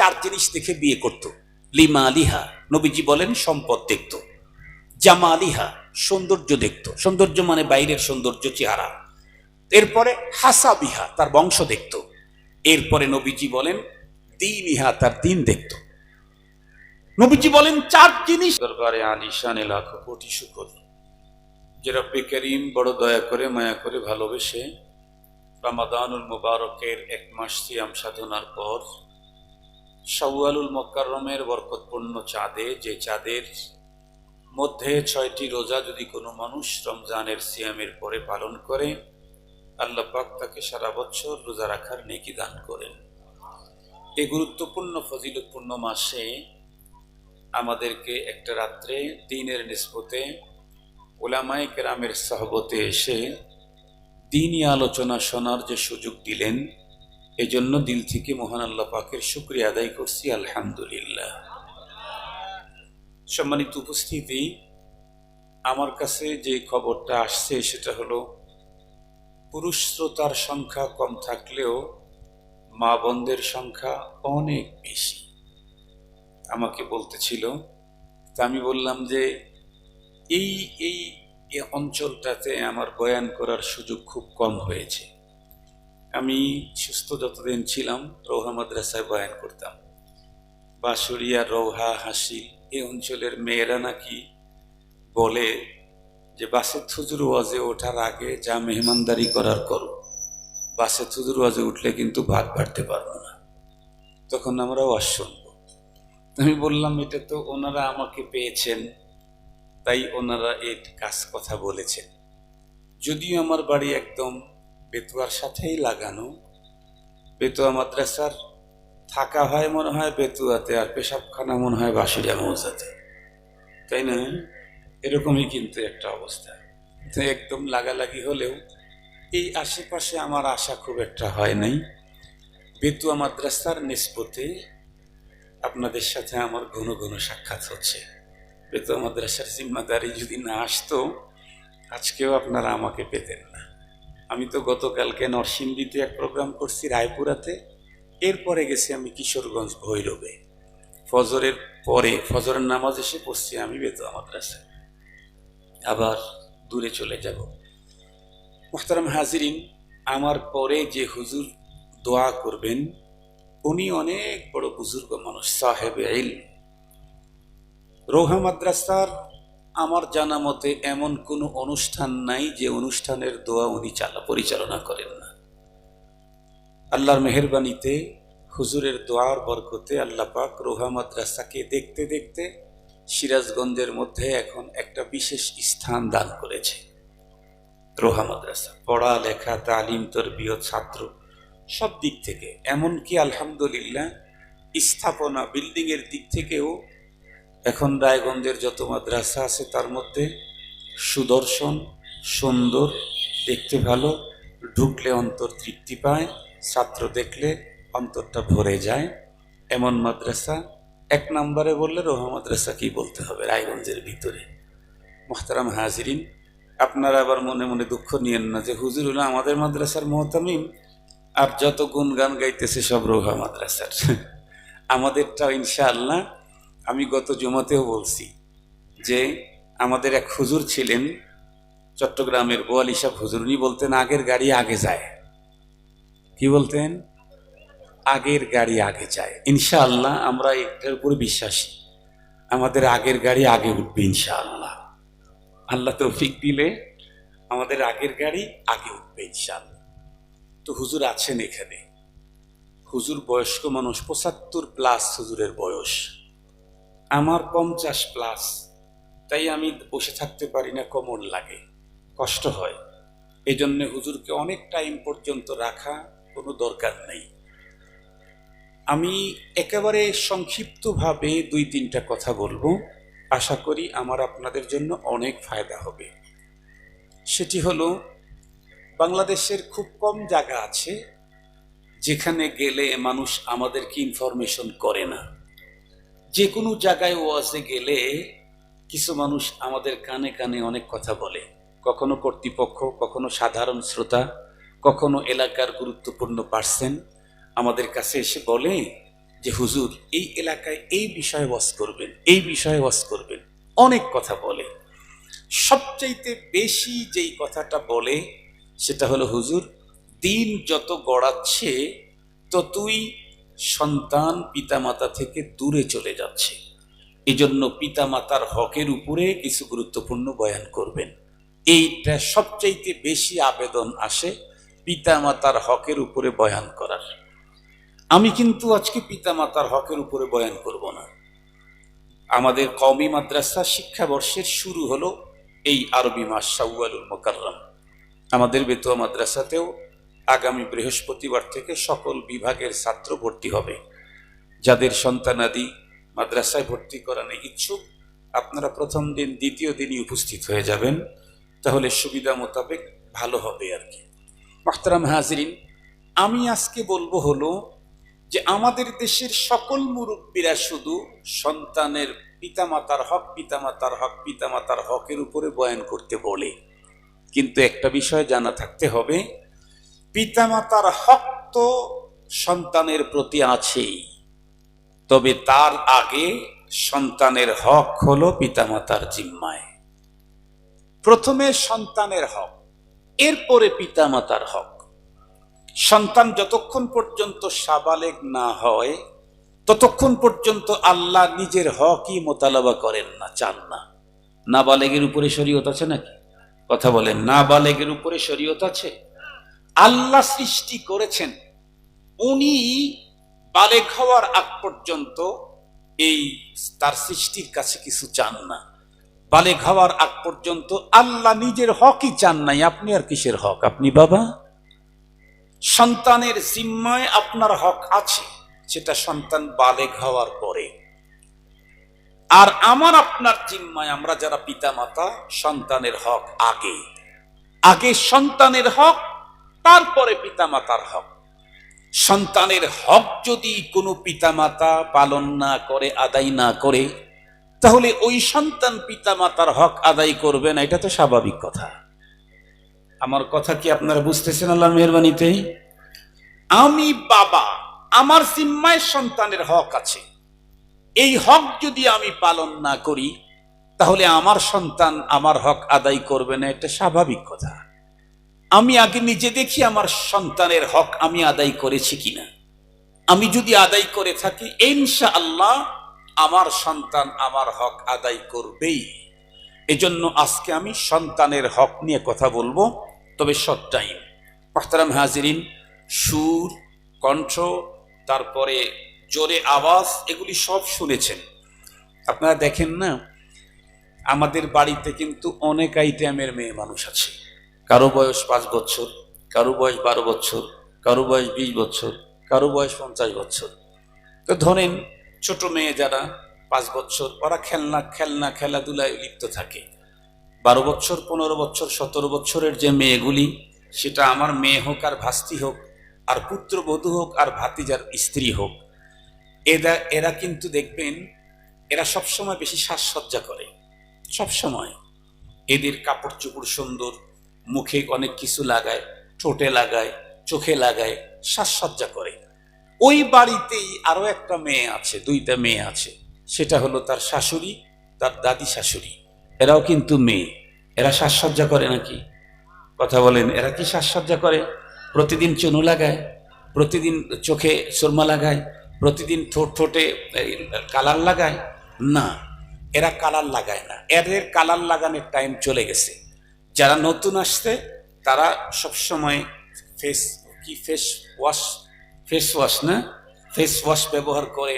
চার জিনিস দেখে বিয়ে করত। লিমা আলিহা, নবীজি বলেন, সম্পদ দেখত। জামা আলিহা সৌন্দর্য দেখত। সৌন্দর্য মানে বাইরের সৌন্দর্য চেহারা। এরপরে হাসা বিহা তার বংশ দেখত। এরপরে নবীজি বলেন দিন ইহা তার দিন দেখত। নবীজি বলেন, চার জিনিস দরবারে আলিশানে লাখো কোটি শুকর। যে রব্বে করিম বড় দয়া করে, মায়া করে ভালোবেসে, রামাদানুল মুবারকের এক মাস সিয়াম সাধনার পর শাওয়ালুল মোকাররমের বরকতপূর্ণ চাঁদে, যে চাঁদের মধ্যে ছয়টি রোজা যদি কোনো মানুষ রমজানের সিয়ামের পরে পালন করে, আল্লাহ পাক তাকে সারা বছর রোজা রাখার নেকি দান করেন। এই গুরুত্বপূর্ণ, ফজিলতপূর্ণ মাসে আমাদেরকে একটা রাত্রে দিনের নিসবতে ওলামায়ে কেরামের সহবতে এসে দিনই আলোচনা শোনার যে সুযোগ দিলেন এজন্য দিল থেকে মহান আল্লাহ পাকের শুক্রিয়া আদায় করছি, আলহামদুলিল্লাহ। সম্মানিত উপস্থিতি, আমার কাছে যে খবরটা আসছে সেটা হলো, পুরুষ শ্রোতার সংখ্যা কম থাকলেও মা বন্ধের সংখ্যা অনেক বেশি। আমাকে বলতেছিল, তা আমি বললাম যে, এই এই অঞ্চলটাতে আমার বয়ান করার সুযোগ খুব কম হয়েছে। আমি সুস্থ যতদিন ছিলাম, রৌহা মাদ্রাসায় বয়ান করতাম। বাঁশুড়িয়া রৌহা, হাসি, এই অঞ্চলের মেয়েরা নাকি বলে যে বাসে থুজুর ওয়াজে ওঠার আগে যা মেহমানদারি করার করো। বাসে থুজুর ওয়াজে উঠলে কিন্তু ভাত বাড়তে পারব না। তখন আমরা শুনব। আমি বললাম, এটা তো ওনারা আমাকে পেয়েছেন, তাই ওনারা এর কাজ কথা বলেছেন। যদিও আমার বাড়ি একদম বেতুয়ার সাথেই লাগানো। বেতুয়া মাদ্রাসার থাকা হয় মনে হয় বেতুয়াতে আর পেশাবখানা মনে হয় বাঁশুড়িয়া মৌজাতে। তাই না? এরকমই কিন্তু একটা অবস্থা। একদম লাগালাগি হলেও এই আশেপাশে আমার আশা খুব একটা হয় নাই। বেতুয়া মাদ্রাসার নিষ্পতে আপনাদের সাথে আমার ঘন ঘন সাক্ষাৎ হচ্ছে। বেতুয়া মাদ্রাসার জিম্মাদারি যদি না আসতো, আজকেও আপনারা আমাকে পেতেন। আমি তো গতকালকে নরসিংদীতে এক প্রোগ্রাম করছি রায়পুরাতে। এরপরে গেছি আমি কিশোরগঞ্জ ভৈরবে। ফজরের পরে, ফজরের নামাজ এসে পড়ছি আমি বেতুয়া মাদ্রাসায়। আবার দূরে চলে যাব। মোহতারাম হাজিরিন, আমার পরে যে হুজুর দোয়া করবেন, উনি অনেক বড় বুজুর্গ মানুষ, সাহেব ইল রোহা মাদ্রাসার আমার জানা মতে এমন কোনো অনুষ্ঠান নাই যে অনুষ্ঠানের দোয়া উনি চালা, পরিচালনা করেন না। আল্লাহর মেহরবানিতে, হুজুরের দোয়ার বরকতে আল্লাহ পাক রোহা মাদ্রাসাকে দেখতে দেখতে সিরাজগঞ্জের মধ্যে এখন একটা বিশেষ স্থান দান করেছে। রোহা মাদ্রাসা পড়া লেখা তালিম, তরবিয়ত, ছাত্র সব দিক থেকে। এমনকি আলহামদুলিল্লাহ, স্থাপনা, বিল্ডিংয়ের দিক থেকেও এখন রায়গঞ্জের যত মাদ্রাসা আছে তার মধ্যে সুদর্শন, সুন্দর, দেখতে ভালো, ঢুকলে অন্তর তৃপ্তি পায়, ছাত্র দেখলে অন্তরটা ভরে যায়। এমন মাদ্রাসা, এক নম্বরে বললে রোহা মাদ্রাসা কি বলতে হবে রায়গঞ্জের ভিতরে? মোহতারাম হাজিরিন, আপনারা আবার মনে মনে দুঃখ নিয়েন না যে হুজুর হলো আমাদের মাদ্রাসার মোহতামিম, আর যত গুণগান গাইতেছে সব রোহা মাদ্রাসার। আমাদেরটাও ইনশাআল্লাহ আমি গত জমাতেও বলছি যে আমাদের এক হুজুর ছিলেন চট্টগ্রামের বোয়ালি সাহ হুজুর। উনি বলতেন, আগের গাড়ি আগে যায়। কি বলতেন? আগের গাড়ি আগে যায়। ইনশাআল্লাহ আমরা এটার উপরে বিশ্বাসী। আমাদের আগের গাড়ি আগে উঠবে ইনশাআল্লাহ। আল্লাহ তৌফিক দিলে আমাদের আগের গাড়ি আগে উঠবে ইনশাআল্লাহ। তো হুজুর আছেন এখানে। হুজুর বয়স্ক মানুষ, পঁচাত্তর প্লাস হুজুরের বয়স। আমার পঞ্চাশ প্লাস তাই আমি বসে থাকতে পারি না কমন লাগে, কষ্ট হয়। এই জন্যে হুজুরকে অনেক টাইম পর্যন্ত রাখা কোনো দরকার নেই। আমি একেবারে সংক্ষিপ্তভাবে দুই তিনটা কথা বলব। আশা করি আমার আপনাদের জন্য অনেক ফায়দা হবে। সেটি হলো, বাংলাদেশের খুব কম জায়গা আছে যেখানে গেলে মানুষ আমাদেরকে ইনফরমেশন করে না। যে কোনো জায়গায় ওয়াজে গেলে কিছু মানুষ আমাদের কানে কানে অনেক কথা বলে। কখনো কর্তৃপক্ষ, কখনো সাধারণ শ্রোতা, কখনো এলাকার গুরুত্বপূর্ণ পার্সন আমাদের কাছে এসে বলে যে, হুজুর, এই এলাকায় এই বিষয়ে ওয়াজ করবেন, এই বিষয়ে ওয়াজ করবেন। অনেক কথা বলে। সবচাইতে বেশি যেই কথাটা বলে, সেটা হলো, হুজুর, দিন যত গড়াচ্ছে, ততই সন্তান পিতামাতা থেকে দূরে চলে যাচ্ছে। এজন্য পিতামাতার হকের উপরে কিছু গুরুত্বপূর্ণ বয়ান করবেন। এইটা সবচাইতে বেশি আবেদন আসে পিতামাতার হকের উপরে বয়ান করার। আমি কিন্তু আজকে পিতামাতার হকের উপরে বয়ান করব না। আমাদের কওমি মাদ্রাসা শিক্ষাবর্ষের শুরু হলো এই আরবি মাস শাওয়ালুল মোকাররম। আমাদের বেতুয়া মাদ্রাসাতেও আগামী বৃহস্পতিবার থেকে সকল বিভাগের ছাত্র ভর্তি হবে। যাদের সন্তানাদি মাদ্রাসায় ভর্তি করানো ইচ্ছুক, আপনারা প্রথম দিন, দ্বিতীয় দিনই উপস্থিত হয়ে যাবেন। তাহলে সুবিধা মোতাবেক ভালো হবে আর কি। মাহতারাম হাজরিন, আমি আজকে বলব হলো যে আমাদের দেশের সকল মুরব্বীরা শুধু সন্তানের পিতামাতার হক পিতামাতার হক, পিতামাতার হকের উপরে বয়ান করতে বলে। কিন্তু একটা বিষয় জানা থাকতে হবে পিতামাতার হক তো সন্তানের প্রতি আছেই। তবে তার আগে সন্তানের হক হলো পিতামাতার জিম্মায়। প্রথমে সন্তানের হক, এরপরে পিতামাতার হক। সন্তান যতক্ষণ পর্যন্ত সাবালেগ না হয়, ততক্ষণ পর্যন্ত আল্লাহ নিজের হকই মোতালাবা করেন না, চান না। নাবালেগের উপরে শরীয়ত আছে নাকি? কথা বলেন, নাবালেগের উপরে শরীয়ত আছে? আল্লাহ সৃষ্টি করেছেন। উনি বালেগ হওয়ার আগ পর্যন্ত এই তার সৃষ্টির কাছে কিছু চান না। বালেগ হওয়ার আগ পর্যন্ত আল্লাহ নিজের হকই চান নাই। আপনি আর কিসের হক? আপনি বাবা? সন্তানের জিম্মায় আপনার হক আছে, সেটা সন্তান বালেগ হওয়ার পরে। আর আমার আপনার জিম্মায় আমরা যারা পিতা মাতা সন্তানের হক আগে। আগে সন্তানের হক তারপরে পিতামাতার হক। সন্তানের হক যদি কোনো পিতামাতা পালন না করে, আদায় না করে, তাহলে ওই সন্তান পিতামাতার হক আদায় করবে না, এটা তো স্বাভাবিক কথা। আমার কথা কি আপনারা বুঝতেছেন আল্লাহ মেহরবানিতে? আমি বাবা, আমার জিম্মায় সন্তানের হক আছে। এই হক যদি আমি পালন না করি, তাহলে আমার সন্তান আমার হক আদায় করবে না, এটা স্বাভাবিক কথা। আমি আগে নিজে দেখি আমার সন্তানের হক আমি আদায় করেছি কিনা। আমি যদি আদায় করে থাকি ইনশা আল্লাহ আমার সন্তান আমার হক আদায় করবেই। এজন্য আজকে আমি সন্তানের হক নিয়ে কথা বলব, তবে শর্ট টাইম পাহতারাম হাজিরিন, সুর, কণ্ঠ, তারপরে জোরে আওয়াজ, এগুলি সব শুনেছেন। আপনারা দেখেন না, আমাদের বাড়িতে কিন্তু অনেক আইটেমের মেয়ে মানুষ আছে। কারও বয়স পাঁচ বছর, কারও বয়স বারো বছর, কারও বয়স বিশ বছর, কারও বয়স পঞ্চাশ বছর। তো ধরেন ছোট মেয়ে যারা পাঁচ বছর, ওরা খেলনা খেলনা, খেলাধুলায় লিপ্ত থাকে। বারো বছর, পনেরো বছর, সতেরো বছরের যে মেয়েগুলি, সেটা আমার মেয়ে হোক আর ভাস্তি হোক, আর পুত্রবধূ হোক আর ভাতিজার স্ত্রী হোক এরা এরা কিন্তু দেখবেন এরা সবসময় বেশি সাজসজ্জা করে। সবসময়। এদের কাপড় চোপড় সুন্দর মুখে অনেক কিছু লাগায়, ঠোঁটে লাগায়, চোখে লাগায়, সাজসজ্জা করে। ওই বাড়িতেই আরও একটা মেয়ে আছে, দুইটা মেয়ে আছে। সেটা হলো তার শাশুড়ি, তার দাদি শাশুড়ি। এরাও কিন্তু মেয়ে। এরা সাজসজ্জা করে নাকি? কথা বলেন, এরা কি সাজসজ্জা করে? প্রতিদিন চুনু লাগায়, প্রতিদিন চোখে সুরমা লাগায়, প্রতিদিন ঠোঁট ঠোঁটে কালার লাগায়? না, এরা কালার লাগায় না। এদের কালার লাগানোর টাইম চলে গেছে। যারা নতুন আসছে, তারা সবসময় ফেস কি ফেস ওয়াশ ফেস ওয়াশ না? ফেস ওয়াশ ব্যবহার করে।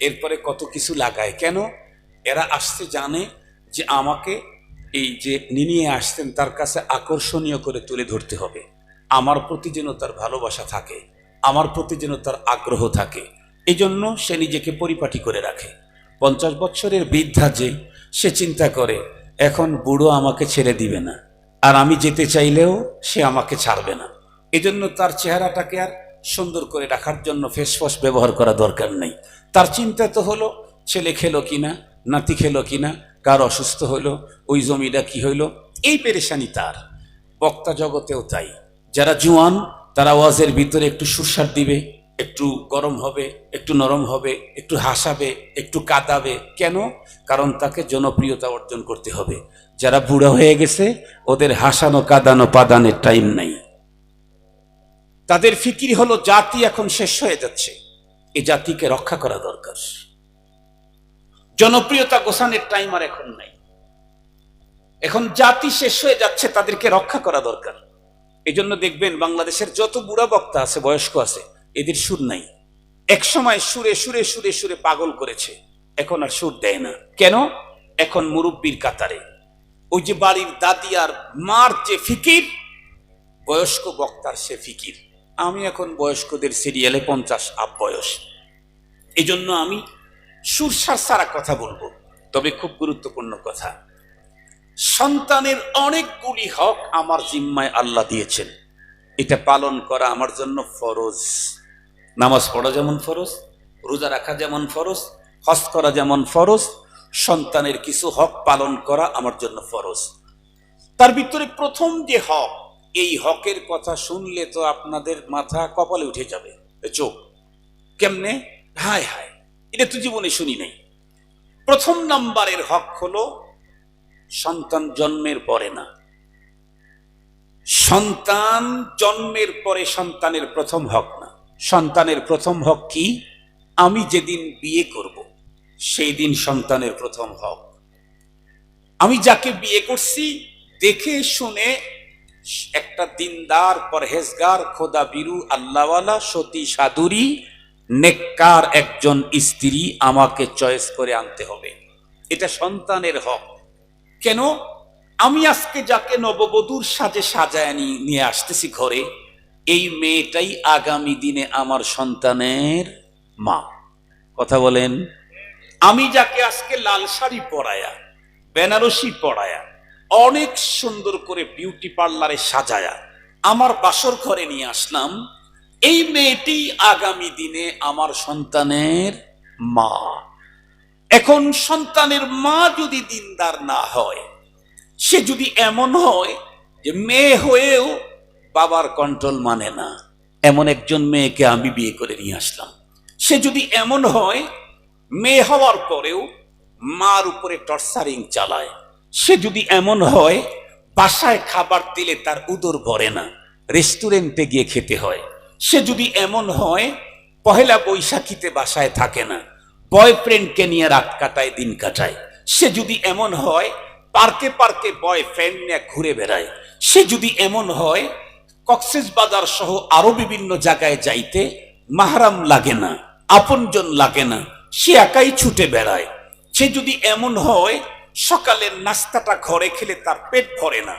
এরপরে কত কিছু লাগায়। কেন? এরা আসতে জানে যে আমাকে এই যে নিয়ে আসতেন তার কাছে আকর্ষণীয় করে তুলে ধরতে হবে। আমার প্রতি যেন তার ভালোবাসা থাকে, আমার প্রতি যেন তার আগ্রহ থাকে এই জন্য সে নিজেকে পরিপাটি করে রাখে। পঞ্চাশ বছরের বৃদ্ধা যে, সে চিন্তা করে, এখন বুড়ো আমাকে ছেড়ে দিবে না। আর আমি যেতে চাইলেও সে আমাকে ছাড়বে না। এজন্য তার চেহারাটাকে আর সুন্দর করে রাখার জন্য ফেস ওয়াশ ব্যবহার করা দরকার নেই। তার চিন্তা তো হলো, ছেলে খেলো কিনা, নাতি খেলো কিনা, কার অসুস্থ হইল ওই জমিটা কি হইল এই পেরেশানি তার। বক্তা জগতেও তাই। যারা জুয়ান, তারা ওয়াজের ভিতরে একটু সুরসার দিবে। একটু গরম হবে, একটু নরম হবে, একটু হাসাবে, একটু কাঁদাবে। কেন? কারণ তাকে জনপ্রিয়তা অর্জন করতে হবে। যারা বুড়া হয়ে গেছে, ওদের হাসানো কাঁদানো পাদানের টাইম নাই। তাদের ফিকির হলো জাতি এখন শেষ হয়ে যাচ্ছে। এ জাতিকে রক্ষা করা দরকার। জনপ্রিয়তা গোসানের টাইম আর এখন নাই। এখন জাতি শেষ হয়ে যাচ্ছে, তাদেরকে রক্ষা করা দরকার। এই জন্য দেখবেন বাংলাদেশের যত বুড়া বক্তা আছে, বয়স্ক আছে এদের সুর নাই। এক সময় সুরে সুরে সুরে সুরে পাগল করেছে। এখন আর সুর দেয় না। কেন? এখন মুরব্বীর কাতারে। ওই যে বাড়ির দাদি আর মার যে ফিকির, বয়স্ক বক্তার সে ফিকির। আমি এখন বয়স্কদের সিরিয়ালে পঞ্চাশ আপ বয়স। এই জন্য আমি সুরসার সারা কথা বলব, তবে খুব গুরুত্বপূর্ণ কথা। সন্তানের অনেকগুলি হক আমার জিম্মায় আল্লাহ দিয়েছেন। এটা পালন করা আমার জন্য ফরজ। নামাজ পড়া যেমন ফরজ, রোজা রাখা যেমন ফরজ, হজ করা যেমন ফরজ, সন্তানের কিছু হক পালন করা আমার জন্য ফরজ। তার ভিতরে প্রথম যে হক, এই হকের কথা শুনলে তো আপনাদের মাথা কপালে উঠে যাবে। চোখ, কেমনে? হায় হায়, এটা তো জীবনে শুনি নাই। প্রথম নাম্বারের হক হলো, সন্তান জন্মের পরে না। সন্তান জন্মের পরে সন্তানের প্রথম হক না। সন্তানের প্রথম হক কি? আমি যেদিন বিয়ে করব সেই দিন সন্তানের প্রথম হক। আমি যাকে বিয়ে করছি, দেখে শুনে একটা দিনদার, পরহেজগার, খোদা বিরু, আল্লাহওয়ালা, সতী সাধুরী, নেককার একজন স্ত্রী আমাকে চয়েস করে আনতে হবে। এটা সন্তানের হক। কেন? আমি আজকে যাকে নববধূর সাজে সাজায় নিয়ে আসতেছি ঘরে এই মেয়েটাই আগামী দিনে আমার সন্তানের মা। কথা বলেন। আমি যাকে আজকে লাল শাড়ি পরায়া, বেনারসি পরায়া, অনেক সুন্দর করে বিউটি পার্লারে সাজায়া আমার বাসর ঘরে নিয়ে আসলাম, এই মেয়েটি আগামী দিনে আমার সন্তানের মা। এখন সন্তানের মা যদি দিনদার না হয়, সে যদি এমন হয় যে মেয়ে হয়েও বাবার কন্ট্রোল মানে না। এমন একজন মেয়েকে আমি বিয়ে করে নিয়ে আসলাম। সে যদি এমন হয়, মেয়ে হওয়ার পরেও মার উপরে টর্চারিং চালায়। সে যদি এমন হয়, বাসায় খাবার দিলে তার উদর ভরে না, রেস্টুরেন্টে গিয়ে খেতে হয়। সে যদি এমন হয়, পহেলা বৈশাখীতে বাসায় থাকে না, বয়ফ্রেন্ডকে নিয়ে রাত কাটায়, দিন কাটায়। সে যদি এমন হয়, পার্কে পার্কে বয়ফ্রেন্ড নিয়ে ঘুরে বেড়ায়। সে যদি এমন হয় কক্সেস বাজার সহ আরও বিভিন্ন জায়গায় যাইতে মাহারাম লাগে না, আপনজন লাগে না, সে একাই ছুটে বেড়ায়। সে যদি এমন হয় সকালের নাস্তাটা ঘরে খেলে তার পেট ভরে না,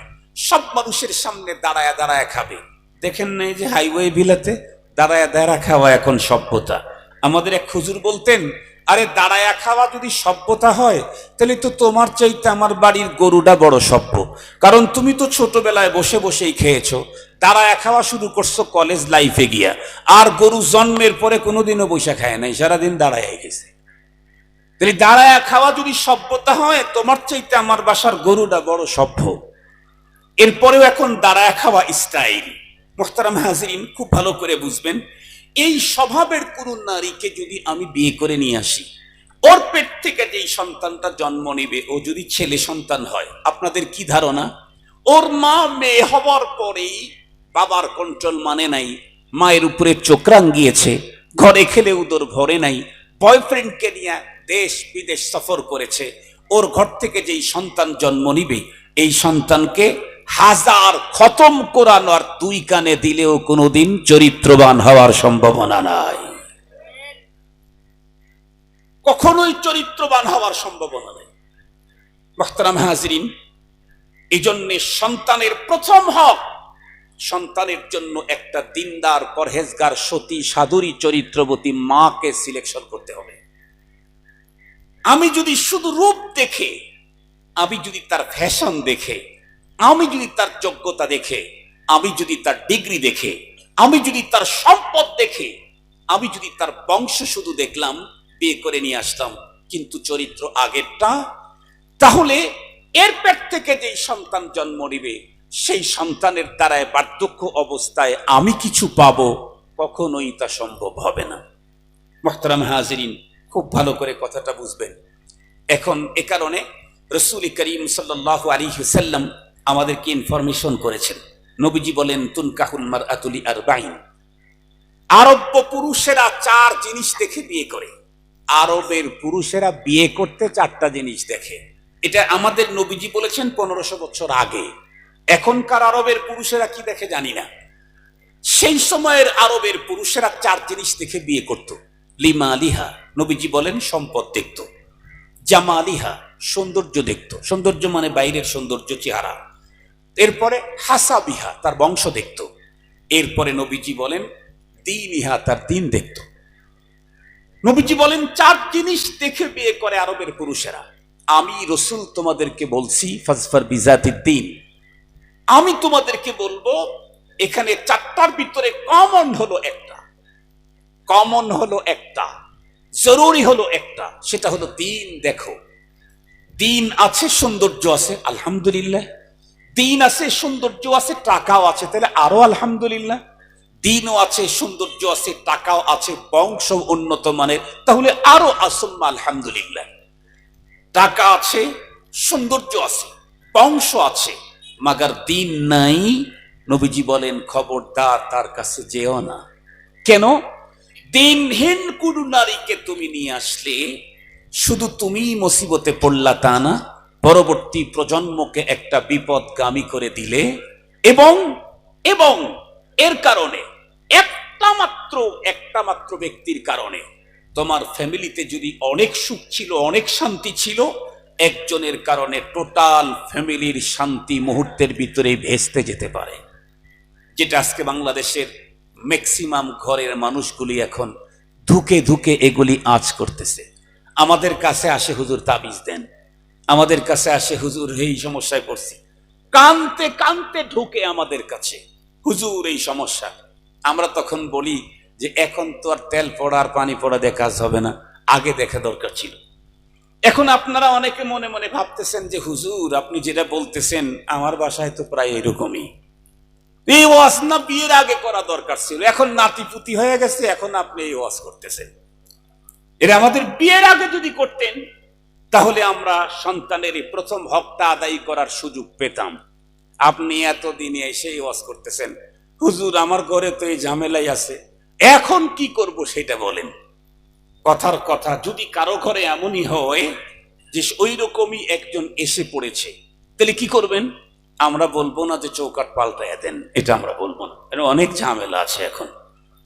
সব মানুষের সামনে দাঁড়ায় দাঁড়ায় খাবে। দেখেন না যে হাইওয়ে বিলাতে দাঁড়ায় দাঁড়া খাওয়া এখন সভ্যতা। আমাদের এক খুজুর বলতেন, আরে দাঁড়ায়া খাওয়া যদি সভ্যতা হয়, তাহলে তো তোমার চাইতে আমার বাড়ির গরুটা বড় সভ্য। কারণ তুমি তো ছোটবেলায় বসে বসেই খেয়েছো দাঁড়ায়া খাওয়া শুরু করছ কলেজ লাইফে গিয়া। আর গরু জন্মের পরে কোনোদিনও বসে খায় নাই, সারাদিন দাঁড়ায় গেছে। তাহলে দাঁড়ায়া খাওয়া যদি সভ্যতা হয়, তোমার চাইতে আমার বাসার গরুটা বড় সভ্য। এরপরেও এখন দাঁড়ায় খাওয়া স্টাইল মোহতারাম হাজরিন, খুব ভালো করে বুঝবেন, এই স্বভাবের কোনো নারীকে যদি আমি বিয়ে করে নিয়ে আসি, ওর পেট থেকে যেই সন্তানটা জন্ম নেবে, ও যদি ছেলে সন্তান হয়, আপনাদের কি ধারণা? ওর মা মেয়ে হওয়ার পরেই বাবার কন্ট্রোল মানে নাই, মায়ের উপরে চোখ রাঙ্গিয়েছে ঘরে খেলে উদর ভরে নাই, বয়ফ্রেন্ডকে নিয়ে দেশ বিদেশ সফর করেছে, ওর ঘর থেকে যেই সন্তান জন্ম নিবে, এই সন্তানকে হাজার খতম কোরআন আর দুই কানে দিলেও কোনোদিন চরিত্রবান হওয়ার সম্ভাবনা নাই। কখনোই চরিত্রবান হওয়ার সম্ভাবনা নেই। মোহতারাম হাজরিন এই জন্যে সন্তানের প্রথম হক সন্তানের জন্য একটা দিনদার, পরহেজগার, সতী, সাধুরী, চরিত্রবতী মাকে সিলেকশন করতে হবে। আমি যদি শুধু রূপ দেখে, আমি যদি তার ফ্যাশন দেখে, আমি যদি তার যোগ্যতা দেখে, আমি যদি তার ডিগ্রি দেখে, আমি যদি তার সম্পদ দেখে, আমি যদি তার বংশ শুধু দেখলাম, বিয়ে করে নিয়ে আসতাম, কিন্তু চরিত্র আগেরটা, তাহলে এর পেট থেকে যেই সন্তান জন্ম নিবে সেই সন্তানের দ্বারায় বার্ধক্য অবস্থায় আমি কিছু পাব, কখনোই তা সম্ভব হবে না। মোহতারাম হাজরিন, খুব ভালো করে কথাটা বুঝবেন। এখন এ কারণে রসুল করিম সাল্লাহ আলী সাল্লাম আমাদেরকে ইনফরমেশন করেছেন। নবীজি বলেন, তুনকাহুল মার আতুলি আর বাইন আরব্য পুরুষেরা চার জিনিস দেখে বিয়ে করে। আরবের পুরুষেরা বিয়ে করতে চারটা জিনিস দেখে। এটা আমাদের নবীজি বলেছেন পনেরোশো বছর আগে। এখনকার আরবের পুরুষেরা কি দেখে জানি না। সেই সময়ের আরবের পুরুষেরা চার জিনিস দেখে বিয়ে করত। লিমা আলিহা, নবীজি বলেন, সম্পদ দেখত। জামা আলিহা, সৌন্দর্য দেখত। সৌন্দর্য মানে বাইরের সৌন্দর্য চেহারা। এরপরে হাসা বিহা তার বংশ দেখত। এরপরে নবীজি বলেন দিন ইহা তার দিন দেখত। নবীজি বলেন, চার জিনিস দেখে বিয়ে করে আরবের পুরুষেরা। আমি রসুল তোমাদেরকে বলছি, ফজফর বিজাতির দিন আমি তোমাদেরকে বলব, এখানে চারটার ভিতরে কমন হলো একটা। কমন হলো একটা। জরুরি হলো একটা। সেটা হলো দিন, দেখো। দিন আছে, সৌন্দর্য আছে, আলহামদুলিল্লাহ। দিন আছে, সৌন্দর্য আছে, টাকাও আছে, তাহলে আরও আলহামদুলিল্লাহ। দিনও আছে, সৌন্দর্য আছে, টাকাও আছে বংশ উন্নত মানের, তাহলে আরও আসম্মা, আলহামদুলিল্লাহ। টাকা আছে, সৌন্দর্য আছে, বংশ আছে মাগার দিন নাই, নবীজি বলেন, খবরদার তার কাছে যেও না। কেন? দিনহীন কোন নারীকে তুমি নিয়ে আসলে, শুধু তুমি মুসিবতে পড়লা তা না, পরবর্তী প্রজন্মকে একটা বিপদগামী করে দিলে, এবং এবং এর কারণে, একটা মাত্র একটা মাত্র ব্যক্তির কারণে, তোমার ফ্যামিলিতে যদি অনেক সুখ ছিল, অনেক শান্তি ছিল একজনের কারণে টোটাল ফ্যামিলির শান্তি মুহূর্তের ভিতরে ভেস্তে যেতে পারে। যেটা আজকে বাংলাদেশের ম্যাক্সিমাম ঘরের মানুষগুলি এখন ধুকে ধুকে এগুলি আজ করতেছে। আমাদের কাছে আসে হুজুর তাবিজ দেন। আমাদের কাছে আসে হুজুর এই সমস্যায় পড়ছি। কানতে কানতে ঢুকে আমাদের কাছে, হুজুর, এই সমস্যা। আমরা তখন বলি যে, এখন তো আর তেল পড়া আর পানি পড়া কাজ হবে না। আগে দেখা দরকার ছিল। এখন আপনারা অনেকে মনে মনে ভাবতেছেন যে, হুজুর, আপনি যেটা বলতেছেন, আমার বাসায় তো প্রায় এরকমই। এই ওয়াজ না বিয়ের আগে করা দরকার ছিল। এখন নাতিপুতি হয়ে গেছে, এখন আপনি এই ওয়াজ করতেছেন। এটা আমাদের বিয়ের আগে যদি করতেন, তাহলে আমরা সন্তানের প্রথম হকটা আদায় করার সুযোগ পেতাম। আপনি এতদিনে এসে এই ওয়াজ করতেছেন, হুজুর, আমার ঘরে তো এই ঝামেলাই আছে, এখন কি করব সেটা বলেন। কথার কথা, যদি কারও ঘরে এমনই হয় যে ওই রকমই একজন এসে পড়েছে, তাহলে কি করবেন? আমরা বলব না যে চৌকাট পাল্টায় দেন, এটা আমরা বলব না। অনেক ঝামেলা আছে এখন,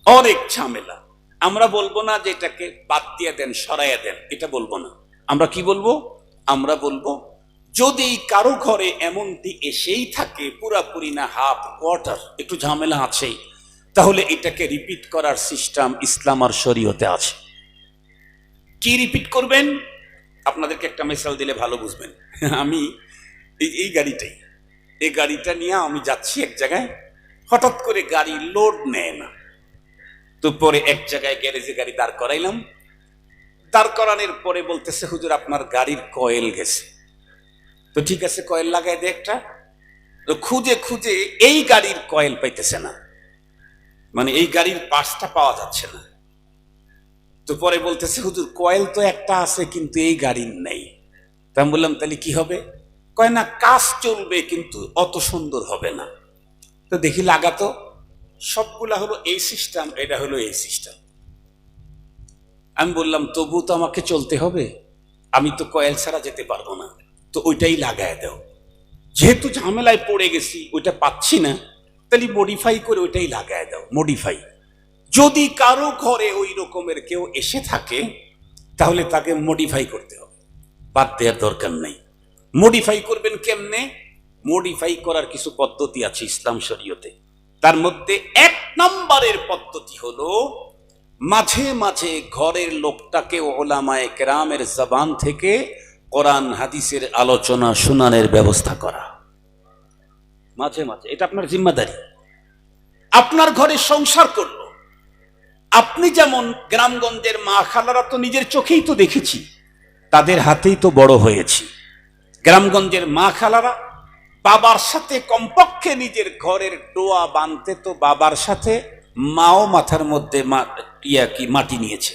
অনেক ঝামেলা। আমরা বলব না যে এটাকে বাদ দিয়ে দেন, সরাইয়া দেন, এটা বলব না। আমরা কি বলব? আমরা বলব, যদি কারও ঘরে এমনটি এসেই থাকে, পুরাপুরি না হাফ কোয়ার্টার, একটু ঝামেলা আছেই, তাহলে এটাকে রিপিট করার সিস্টেম ইসলাম আর শরীয়তে আছে। কি রিপিট করবেন? আপনাদেরকে একটা মেসাল দিলে ভালো বুঝবেন। আমি এই গাড়িটাই। এই গাড়িটা নিয়ে আমি যাচ্ছি এক জায়গায়। হঠাৎ করে গাড়ি লোড নেয় না। তো পরে এক জায়গায় গ্যারেজে গাড়ি দাঁড় করাইলাম। দাঁড় করানোর পরে বলতেছে, হুজুর, আপনার গাড়ির কয়েল গেছে। তো ঠিক আছে কয়েল লাগাই দে একটা। তো খুঁজে খুঁজে এই গাড়ির কয়েল পাইতেছে না। মানে এই গাড়ির পার্সটা পাওয়া যাচ্ছে না। তো পরে বলতেছে, হুজুর কয়েল তো একটা আছে, কিন্তু এই গাড়ির নেই। তা আমি বললাম, তাহলে কি হবে? কয়, না, কাজ চলবে, কিন্তু অত সুন্দর হবে না। তো দেখি লাগাতো, সবগুলা হলো এই সিস্টেম, এটা হলো এই সিস্টেম। আমি বললাম তবু তো আমাকে চলতে হবে? আমি তো কয়েল ছাড়া যেতে পারব না। তো ওইটাই লাগায় দাও। যেহেতু ঝামেলায় পড়ে গেছি, ওইটা পাচ্ছি না, তাহলে মডিফাই করে ওইটাই লাগায় দাও মডিফাই যদি কারও ঘরে ওই রকমের কেউ এসে থাকে, তাহলে তাকে মডিফাই করতে হবে। বাদ দেওয়ার দরকার নেই। মডিফাই করবেন কেমনে? মডিফাই করার কিছু পদ্ধতি আছে ইসলাম শরীয়তে। তার মধ্যে এক নম্বরের পদ্ধতি হলো, মাঝে মাঝে ঘরের লোকটাকে ওলামায়ে কেরামের জবান থেকে কোরআন, হাদিসের আলোচনা, শুনানের ব্যবস্থা করা। মাঝে মাঝে। এটা আপনার জিম্মাদারি। আপনার ঘরে সংসার করল। আপনি যেমন গ্রামগঞ্জের মা খালারা তো নিজের চোখেই তো দেখেছি, তাদের হাতেই তো বড় হয়েছি। গ্রামগঞ্জের মা খালারা বাবার সাথে কমপক্ষে নিজের ঘরের ডোয়া বানতে তো বাবার সাথে মাও মাথার মধ্যে ইয়া কি, মাটি নিয়েছে।